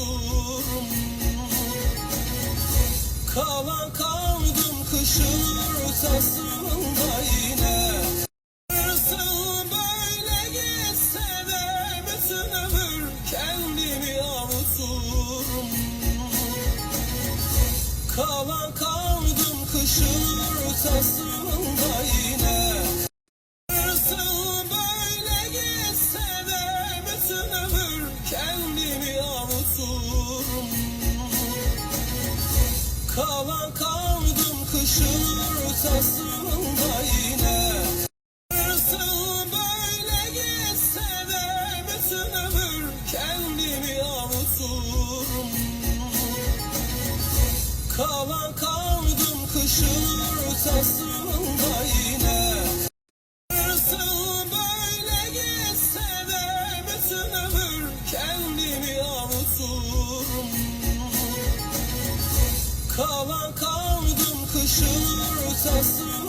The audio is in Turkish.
mahkum Kalan kaldım kışın ortasında yine. Hırsın böyle gitse de ömür kendimi avuturum. Kalan kaldım kışın ortasında Kala kaldım kışın ortasında yine. Nasıl böyle gitse de bütün ömür kendimi avuturum. Kala kaldım kışın ortasında kaldım kışın ortasında